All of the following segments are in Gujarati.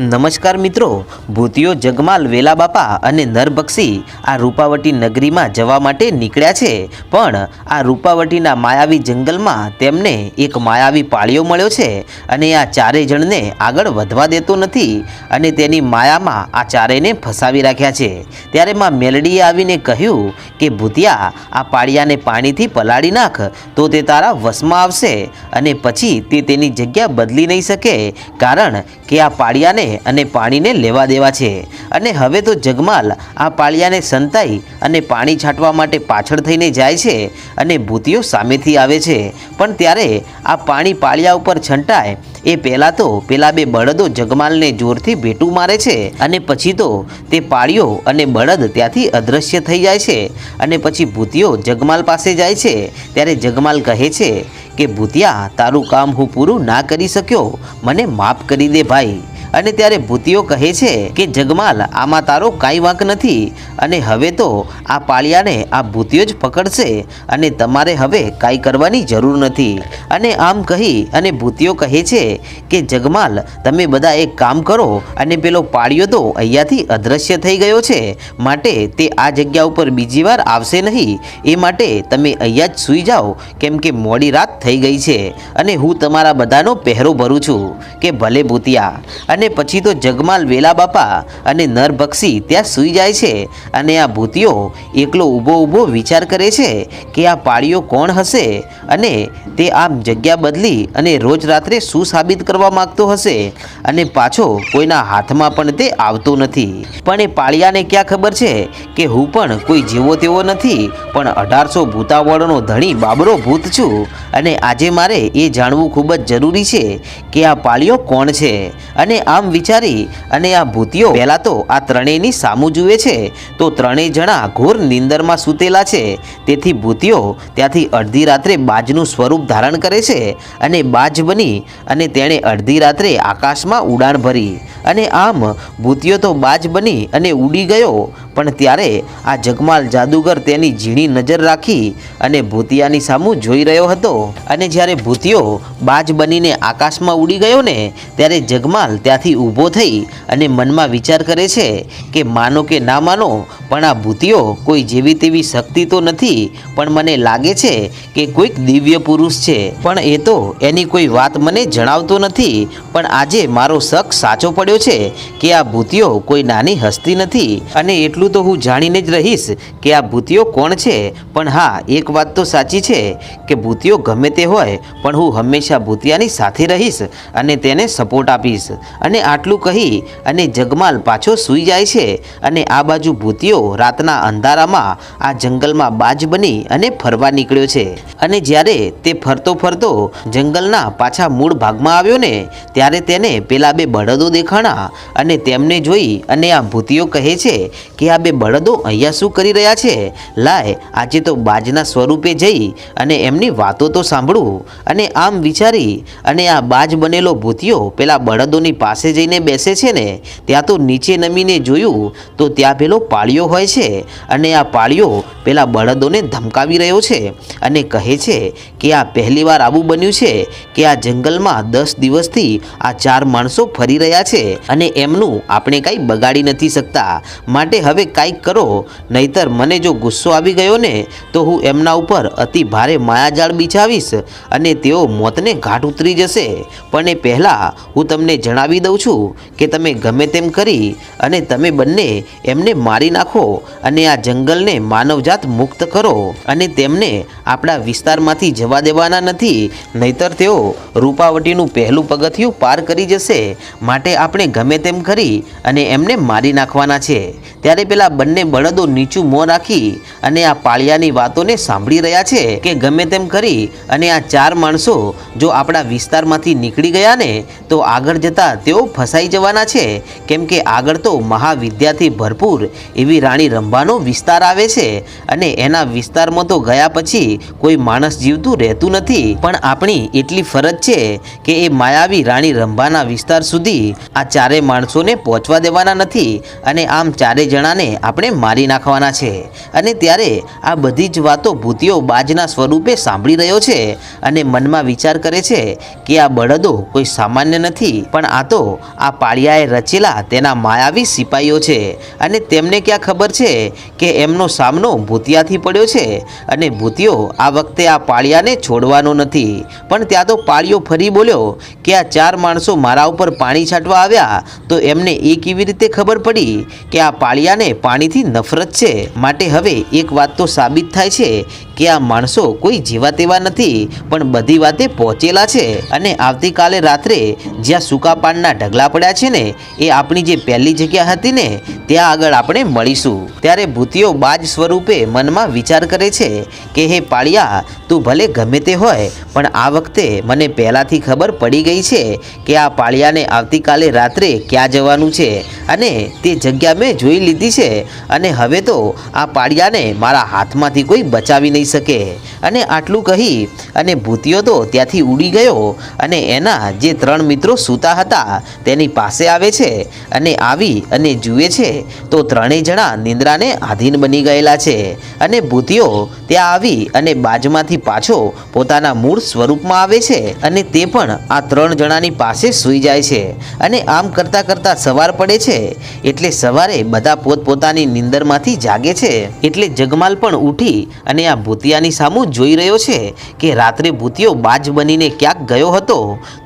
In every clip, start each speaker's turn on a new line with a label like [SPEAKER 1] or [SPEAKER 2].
[SPEAKER 1] નમસ્કાર મિત્રો ભૂતિયો જગમાલ વેલા બાપા અને નરબક્ષી આ રૂપાવટી નગરીમાં જવા માટે નીકળ્યા છે. પણ આ રૂપાવટીના માયાવી જંગલમાં તેમને એક માયાવી પાળીઓ મળ્યો છે અને આ ચારેય જણને આગળ વધવા દેતો નથી અને તેની માયામાં આ ચારેયને ફસાવી રાખ્યા છે. ત્યારે માં મેલડીએ આવીને કહ્યું કે, ભૂતિયા, આ પાળિયાને પાણીથી પલાળી નાખ, તો તે તારા વશમાં આવશે અને પછી તે તેની જગ્યા બદલી નહીં શકે, કારણ કે આ પાળિયાને અને પાણીને લેવા દેવા છે. અને હવે તો જગમાલ આ પાળિયાને સંતાઈ અને પાણી છાંટવા માટે પાછળ થઈને જાય છે અને ભૂતિઓ સામેથી આવે છે. પણ ત્યારે આ પાણી પાળિયા ઉપર છંટાય. એ પહેલાં તો પેલા બે બળદો જગમાલને જોરથી ભેટું મારે છે અને પછી તો તે પાળીઓ અને બળદ ત્યાંથી અદૃશ્ય થઈ જાય છે. અને પછી ભૂતિયો જગમાલ પાસે જાય છે. ત્યારે જગમાલ કહે છે કે, ભૂતિયા, તારું કામ હું પૂરું ના કરી શક્યો. મને માફ કરી દે ભાઈ. અને ત્યારે ભૂતિયો કહે છે કે, જગમાલ, આમાં તારો કાંઈ વાંક નથી અને હવે તો આ પાળિયાને આ ભૂતિયો જ પકડશે અને તમારે હવે કાંઈ કરવાની જરૂર નથી. અને આમ કહી અને ભૂતિયો કહે છે કે, જગમાલ, તમે બધા એક કામ કરો અને પેલો પાળિયો તો અહીંયાથી અદૃશ્ય થઈ ગયો છે. માટે તે આ જગ્યા ઉપર બીજી વાર આવશે નહીં. એ માટે તમે અહીંયા જ સૂઈ જાઓ, કેમ કે મોડી રાત થઈ ગઈ છે અને હું તમારા બધાનો પહેરો ભરું છું. કે ભલે ભૂતિયા. અને પછી તો જગમાલ વેલા બાપા અને નરભક્ષી ત્યાં સૂઈ જાય છે અને આ ભૂતિયો એકલો ઊભો ઊભો વિચાર કરે છે કે આ પાળીઓ કોણ હશે અને તે આમ જગ્યા બદલી અને રોજ રાત્રે શું સાબિત કરવા માંગતો હશે અને પાછો કોઈના હાથમાં પણ તે આવતો નથી. પણ એ પાળિયાને ક્યાં ખબર છે કે હું પણ કોઈ જેવો તેવો નથી, પણ અઢારસો ભૂતાવળનો ધણી બાબરો ભૂત છું અને આજે મારે એ જાણવું ખૂબ જ જરૂરી છે કે આ પાળિયો કોણ છે અને આમ વિચારી અને આ ભૂતિયો પહેલાં તો આ ત્રણેયની સામું જુએ છે. તો ત્રણેય જણા ઘોર નિંદરમાં સૂતેલા છે. તેથી ભૂતિયો ત્યાંથી અડધી રાત્રે બાજનું સ્વરૂપ ધારણ કરે છે અને બાજ બની અને તેણે અડધી રાત્રે આકાશમાં ઉડાણ ભરી. અને આમ ભૂતિયો તો બાજ બની અને ઉડી ગયો. પણ ત્યારે આ જગમાલ જાદુગર તેની ઝીણી નજર રાખી અને ભૂતિયાની સામું જોઈ રહ્યો હતો. અને જ્યારે ભૂતિયો બાજ બનીને આકાશમાં ઉડી ગયો ને, ત્યારે જગમાલ ત્યાંથી ઊભો થઈ અને મનમાં વિચાર કરે છે કે માનો કે ના માનો, પણ આ ભૂતિયો કોઈ જેવી તેવી શક્તિ તો નથી, પણ મને લાગે છે કે કોઈક દિવ્ય પુરુષ છે. પણ એ તો એની કોઈ વાત મને જણાવતો નથી, પણ આજે મારો શક સાચો પડ્યો છે કે આ ભૂતિયો કોઈ નાની હસ્તી નથી. અને એટલું તો હું જાણીને જ રહીશ કે આ ભૂતિયો કોણ છે. પણ હા, એક વાત તો સાચી છે કે ભૂતિયો ગમે તે હોય, પણ હું હંમેશા ભૂતિયાની સાથે રહીશ અને તેને સપોર્ટ આપીશ. અને આટલું કહી અને જગમાલ પાછો સૂઈ જાય છે અને આ બાજુ ભૂતિયો રાતના અંધારામાં, આ જંગલમાં બાજ બની અને ફરવા નીકળ્યો છે. અને જ્યારે તે ફરતો ફરતો જંગલના પાછા મૂળ ભાગમાં આવ્યો ને, ત્યારે તેને પેલા બે બળદો દેખાણા અને તેમને જોઈ અને આ ભૂતિયો કહે છે કે આ બે બળદો અહીંયા શું કરી રહ્યા છે? લાય, આજે તો બાજના સ્વરૂપે જઈ અને એમની વાતો તો સાંભળું. અને આમ વિચારી, અને આ બાજ બનેલો ભૂતિયો પેલા બળદોની પાસે જઈને બેસે છે ને, ત્યાં તો નીચે નમીને જોયું, તો ત્યાં પેલો પાળિયો હોય છે. અને આ પાળિયો પેલા બળદોને ધમકાવી રહ્યો છે અને કહે છે કે આ પહેલીવાર આવું બન્યું છે કે આ જંગલમાં દસ દિવસથી આ ચાર માણસો ફરી રહ્યા છે અને એમનું આપણે કાંઈ બગાડી નથી શકતા. માટે હવે કાંઈક કરો, નહીતર મને જો ગુસ્સો આવી ગયો ને, તો હું એમના ઉપર અતિ ભારે માયાજાળ બિછાવીશ અને તેઓ મોતને ઘાટ ઉતરી જશે. પણ એ પહેલાં હું તમને જણાવી દઉં છું કે તમે ગમે તેમ કરી અને તમે બંને એમને મારી નાખો અને આ જંગલને માનવજાત મુક્ત કરો અને તેમને આપણા વિસ્તારમાંથી જવા દેવાના નથી, નહીતર તેઓ રૂપાવટીનું પહેલું પગથિયું પાર કરી જશે. માટે આપણે ગમે તેમ કરી અને એમને મારી નાખવાના છે. ત્યારે પેલા બંને બળદો નીચું મોં રાખી અને આ પાળિયાની વાતોને સાંભળી રહ્યા છે કે ગમે તેમ કરી અને આ ચાર માણસો જો આપણા વિસ્તારમાંથી નીકળી ગયા ને તો આગળ જતા તેઓ ફસાઈ જવાના છે. કેમ કે આગળ તો મહાવિદ્યાથી ભરપૂર એવી રાણી રંભાનો વિસ્તાર આવે છે અને એના વિસ્તારમાં તો ગયા પછી કોઈ માણસ જીવતું રહેતું નથી. પણ આપણી એટલી ફરજ છે કે એ માયાવી રાણી રંભાના વિસ્તાર સુધી આ ચારે માણસોને પહોંચવા દેવાના નથી અને આમ ચારે જણાને આપણે મારી નાખવાના છે. અને ત્યારે આ બધી જ વાતો ભૂતિયો બાજના સ્વરૂપે સાંભળી રહ્યો છે અને મનમાં વિચાર કરે છે કે આ બળદો કોઈ સામાન્ય નથી. પણ આ તો આ પાળિયાએ રચેલા તેના માયાવી સિપાહીઓ છે અને તેમને ક્યાં ખબર છે કે એમનો સામનો ભૂતિયાથી પડ્યો છે અને ભૂતિયો આ વખતે આ પાળિયાને છોડવાનો નથી. પણ ત્યાં તો પાળિયો ફરી બોલ્યો કે આ ચાર માણસો મારા ઉપર પાણી છાંટવા આવ્યા તો એમને એ કેવી રીતે ખબર પડી કે આ પાળિયાને પાણીથી નફરત છે? માટે હવે એક વાત તો સાબિત થાય છે કે આ માણસો કોઈ જીવા તેવા નથી, પણ બધી વાતે પહોંચેલા છે અને આવતીકાલે રાત્રે જ્યાં સૂકા પાનના ઢગલા પડ્યા છે ને, એ આપણી જે પહેલી જગ્યા હતી ને, ત્યાં આગળ આપણે મળીશું. ત્યારે ભૂતિઓ બાજ સ્વરૂપે મનમાં વિચાર કરે છે કે, હે પાળિયા, તું ભલે ગમે તે હોય, પણ આ વખતે મને પહેલાંથી ખબર પડી ગઈ છે કે આ પાળિયાને આવતીકાલે રાત્રે ક્યાં જવાનું છે અને તે જગ્યા મેં જોઈ લીધી છે અને હવે તો આ પાળિયાને મારા હાથમાંથી કોઈ બચાવી નહીં શકે. અને આટલું કહી અને ભૂતિયો તો ત્યાંથી ઉડી ગયો અને એના જે ત્રણ મિત્રો સૂતા હતા તેની પાસે આવે છે અને આવી અને જુએ છે તો ત્રણેય જણા નિંદ્રાને આધીન બની ગયેલા છે. અને ભૂતિયો ત્યાં આવી અને બાજમાંથી પાછો પોતાના મૂળ સ્વરૂપમાં આવે છે અને તે પણ આ ત્રણ જણાની પાસે સૂઈ જાય છે. અને આમ કરતાં કરતાં સવાર પડે છે એટલે સવારે બધા પોતપોતાની નિંદરમાંથી જાગે છે. એટલે જગમાલ પણ ઉઠી અને આ ભૂતિયાની સામું જોઈ રહ્યો છે કે રાત્રે ભૂતિયો બાજ બનીને ક્યાંક ગયો હતો,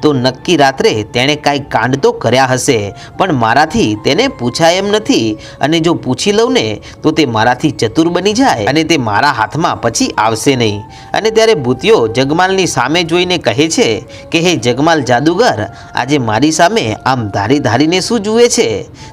[SPEAKER 1] તો નક્કી રાત્રે તેણે કાંઈ કાંડ તો કર્યા હશે, પણ મારાથી તેને પૂછાય એમ નથી. અને જો પૂછી લઉં ને, તો તે મારાથી ચતુર બની જાય અને તે મારા હાથમાં પછી આવશે નહીં. અને ત્યારે ભૂતિયો જગમાલની સામે જોઈને કહે છે કે, હે જગમાલ જાદુગર, આજે મારી સામે આમ ધારી ધારીને શું જુએ છે?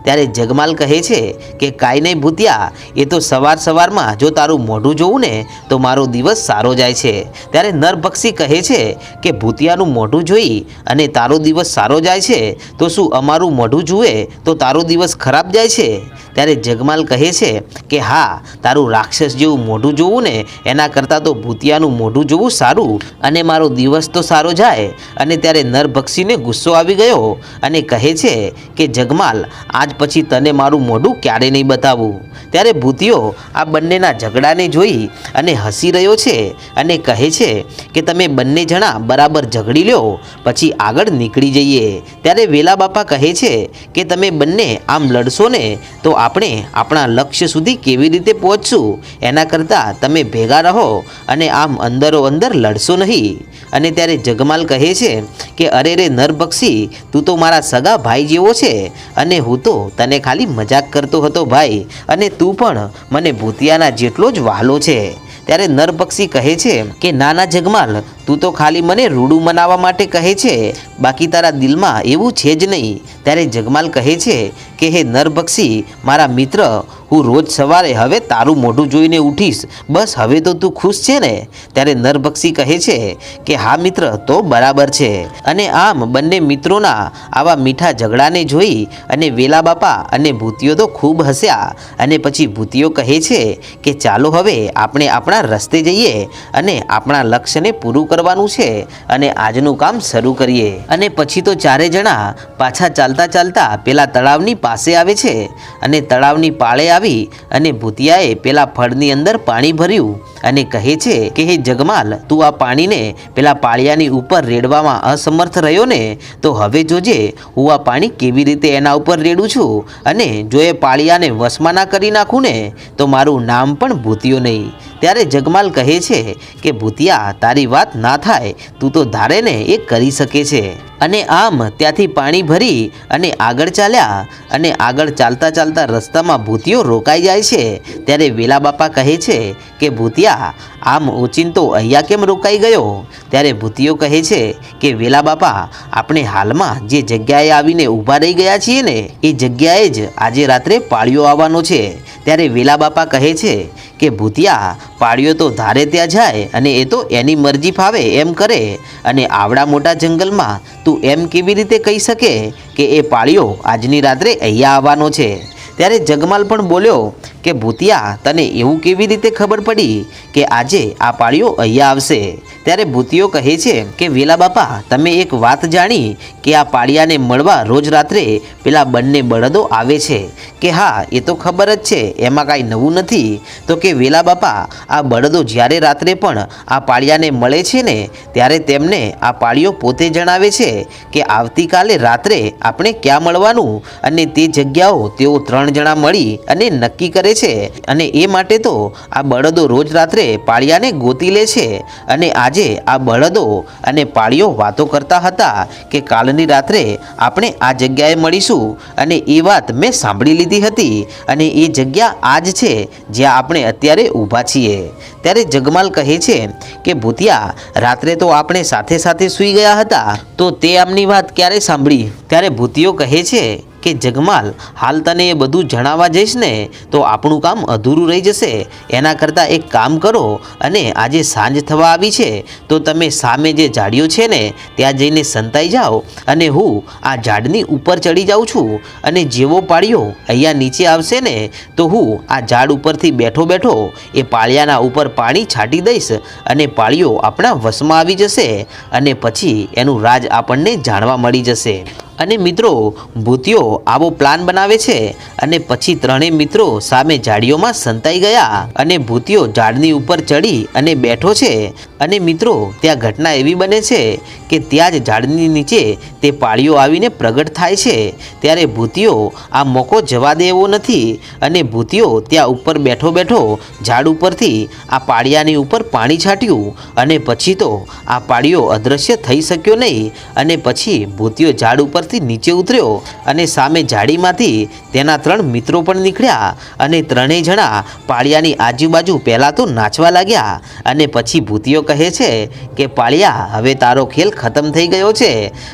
[SPEAKER 1] ત્યારે જગમાલ કહે છે કે, કાંઈ નહીં ભૂતિયા, એ તો સવાર સવારમાં જો તારું મોઢું જોવું ને, તો મારો દિવસ સારો જાય છે. ત્યારે નરભક્ષી કહે છે કે, ભૂતિયાનું મોઢું જોઈ અને તારો દિવસ સારો જાય છે, તો શું અમારું મોઢું જુએ તો તારો દિવસ ખરાબ જાય છે? ત્યારે જગમાલ કહે છે કે, હા, તારું રાક્ષસ જેવું મોઢું જોવું ને, એના કરતાં તો ભૂતિયાનું મોઢું જોવું સારું અને મારો દિવસ તો સારો જાય. અને ત્યારે નરભક્ષીને ગુસ્સો આવી ગયો અને કહે છે કે, જગમાલ, આજ પછી તને મારું મોઢું ક્યારે નહીં બતાવું? ત્યારે ભૂતિયો આ બંનેના ઝઘડાને જોઈ અને હસી રહ્યો છે અને કહે છે કે તમે બંને જણા બરાબર ઝઘડી લ્યો, પછી આગળ નીકળી જઈએ. ત્યારે વેલા બાપા કહે છે કે તમે બંને આમ લડશો ને, તો આપણે આપણા લક્ષ્ય સુધી કેવી રીતે પહોંચશું? એના કરતાં તમે ભેગા રહો અને આમ અંદરો અંદર લડશો નહીં. અને ત્યારે જગમાલ કહે છે કે, અરે રે નરભક્ષી, તું તો મારા સગા ભાઈ જેવો છે, અને હું તો તને ખાલી મજાક કરતો હતો ભાઈ, અને તું પણ મને ભૂતિયાના જેટલો જ વહાલો છે. ત્યારે નરપક્ષી કહે છે કે નાના જગમાલ તું તો ખાલી મને રૂડું મનાવવા માટે કહે છે. બાકી તારા દિલમાં એવું છે જ નહીં. ત્યારે જગમાલ કહે છે કે, હે નરભક્ષી, મારા મિત્ર, હું રોજ સવારે હવે તારું મોઢું જોઈને ઉઠીશ. બસ હવે તો તું ખુશ છે ને? ત્યારે નરભક્ષી કહે છે કે, હા મિત્ર, તો બરાબર છે. અને આમ બંને મિત્રોના આવા મીઠા ઝઘડાને જોઈ અને વેલા બાપા અને ભૂતિયો તો ખૂબ હસ્યા. અને પછી ભૂતિયો કહે છે કે, ચાલો હવે આપણે આપણા રસ્તે જઈએ અને આપણા લક્ષ્યને પૂરું કરવાનું છે અને આજનું કામ શરૂ કરીએ. અને પછી તો ચારે જણા પાછા ચાલતા ચાલતા પેલા તળાવની પાસે આવે છે અને તળાવની પાળે આવી અને ભૂતિયાએ પેલા ફળની અંદર પાણી ભર્યું અને કહે છે કે, હે જગમાલ, તું આ પાણીને પેલા પાળિયાની ઉપર રેડવામાં અસમર્થ રહ્યો ને? તો હવે જોજે, હું આ પાણી કેવી રીતે એના ઉપર રેડું છું? અને જો એ પાળિયાને વશમાં ના કરી નાખું ને, તો મારું નામ પણ ભૂત્યું નહીં. ત્યારે જગમાલ કહે છે કે, ભૂતિયા, તારી વાત ના થાય. તું તો ધારે ને એ કરી શકે છે. અને આમ ત્યાંથી પાણી ભરી અને આગળ ચાલ્યા અને આગળ ચાલતા ચાલતા રસ્તામાં ભૂતિયો રોકાઈ જાય છે. ત્યારે વેલા બાપા કહે છે કે, ભૂતિયા, આમ ઓચિંતો અહીંયા કેમ રોકાઈ ગયો? ત્યારે ભૂતિયો કહે છે કે, વેલા બાપા, આપણે હાલમાં જે જગ્યાએ આવીને ઊભા રહી ગયા છીએ ને, એ જગ્યાએ જ આજે રાત્રે પાળીઓ આવવાનો છે. ત્યારે વેલા બાપા કહે છે કે, ભૂતિયા, પાળીઓ તો ધારે ત્યાં જાય અને એ તો એની મરજી ફાવે, એમ કરે. અને આવડા મોટા જંગલમાં તું એમ કેવી રીતે કહી શકે કે એ પાળીઓ આજની રાત્રે અહીંયા આવવાનો છે? ત્યારે જગમાલ પણ બોલ્યો કે ભૂતિયા, તને એવું કેવી રીતે ખબર પડી કે આજે આ પાળીઓ અહીંયા આવશે? ત્યારે ભૂતિઓ કહે છે કે, વેલા બાપા, તમે એક વાત જાણી કે આ પાળિયાને મળવા રોજ રાત્રે પેલા બંને બળદો આવે છે. કે હા, એ તો ખબર જ છે, એમાં કાંઈ નવું નથી. તો કે, વેલા બાપા, આ બળદો જ્યારે રાત્રે પણ આ પાળિયાને મળે છે ને, ત્યારે તેમને આ પાળીઓ પોતે જણાવે છે કે, આવતીકાલે રાત્રે આપણે ક્યાં મળવાનું? અને તે જગ્યાઓ તેઓ ત્રણ જણા મળી અને નક્કી કરે છે. અને એ માટે તો આ બળદો રોજ રાત્રે પાળિયાને ગોતી લે છે. અને આજે આ બળદો અને પાળીઓ વાતો કરતા હતા કે કાલની રાત્રે આપણે આ જગ્યાએ મળીશું અને એ વાત મેં સાંભળી લીધી હતી અને એ જગ્યા આ જ છે જ્યાં આપણે અત્યારે ઊભા છીએ. ત્યારે જગમાલ કહે છે કે, ભૂતિયા, રાત્રે તો આપણે સાથે સાથે સૂઈ ગયા હતા, તો તે આમની વાત ક્યારે સાંભળી? ત્યારે ભૂતિયો કહે છે કે જગમાલ, હાલ તને એ બધું જણાવવા જઈશ ને, તો આપણું કામ અધૂરું રહી જશે. એના કરતાં એક કામ કરો અને આજે સાંજ થવા આવી છે, તો તમે સામે જે ઝાડીઓ છે ને, ત્યાં જઈને સંતાઈ જાઓ અને હું આ ઝાડની ઉપર ચડી જાઉં છું અને જેવો પાળ્યો અહીંયા નીચે આવશે ને, તો હું આ ઝાડ ઉપરથી બેઠો બેઠો એ પાળિયાના ઉપર પાણી છાંટી દઈશ અને પાળીઓ આપણા વશમાં આવી જશે અને પછી એનું રાજ આપણને જાણવા મળી જશે. અને મિત્રો ભૂતિયો આવો પ્લાન બનાવે છે અને પછી ત્રણેય મિત્રો સામે ઝાડીઓમાં સંતાઈ ગયા અને ભૂતિયો ઝાડની ઉપર ચડી અને બેઠો છે. અને મિત્રો, ત્યાં ઘટના એવી બને છે કે ત્યાં જ ઝાડની નીચે તે પાળીઓ આવીને પ્રગટ થાય છે. ત્યારે ભૂતિયો આ મોકો જવા દે એવો નથી અને ભૂતિયો ત્યાં ઉપર બેઠો બેઠો ઝાડ ઉપરથી આ પાળિયાની ઉપર પાણી છાંટ્યું અને પછી તો આ પાળીઓ અદૃશ્ય થઈ શક્યો નહીં અને પછી ભૂતિયો ઝાડ ઉપરથી નીચે ઉતર્યો અને સામે ઝાડીમાંથી તેના ત્રણ મિત્રો પણ નીકળ્યા અને ત્રણેય જણા પાળિયાની આજુબાજુ પહેલાં તો નાચવા લાગ્યા અને પછી ભૂતિયો કહે છે કે, પાળિયા, હવે તારો ખેલ ખતમ થઈ ગયો છે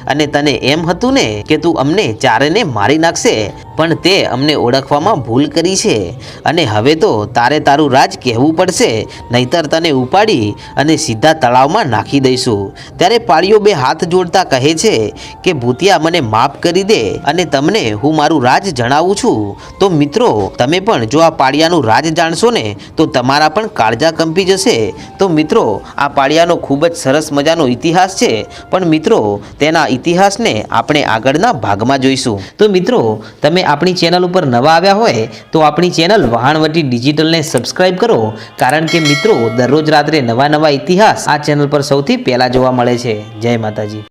[SPEAKER 1] અને તને એમ હતું ને કે તું અમને ચારેને મારી નાખશે. પણ તે અમને ઓળખવામાં ભૂલ કરી છે. અને હવે તો તારે તારું રાજ કહેવું પડશે, નહીતર તને ઉપાડી અને સીધા તળાવમાં નાખી દઈશું. ત્યારે પાળીઓ બે હાથ જોડતા કહે છે કે, ભૂતિયા, મને માફ કરી દે અને તમને હું મારું રાજ જણાવું છું. તો મિત્રો, તમે પણ જો આ પાળિયાનું રાજ જાણશો ને, તો તમારા પણ કાળજા કંપી જશે. તો મિત્રો, આ પાળિયાનો ખૂબ જ સરસ મજાનો ઇતિહાસ છે. પણ મિત્રો, તેના ઇતિહાસને આપણે આગળના ભાગમાં જોઈશું. તો મિત્રો, તમે આપણી ચેનલ ઉપર નવા આવ્યા હોય તો આપણી ચેનલ વહાણવટી ડિજિટલને સબસ્ક્રાઇબ કરો. કારણ કે મિત્રો, દરરોજ રાત્રે નવા નવા ઇતિહાસ આ ચેનલ પર સૌથી પહેલાં જોવા મળે છે. જય માતાજી.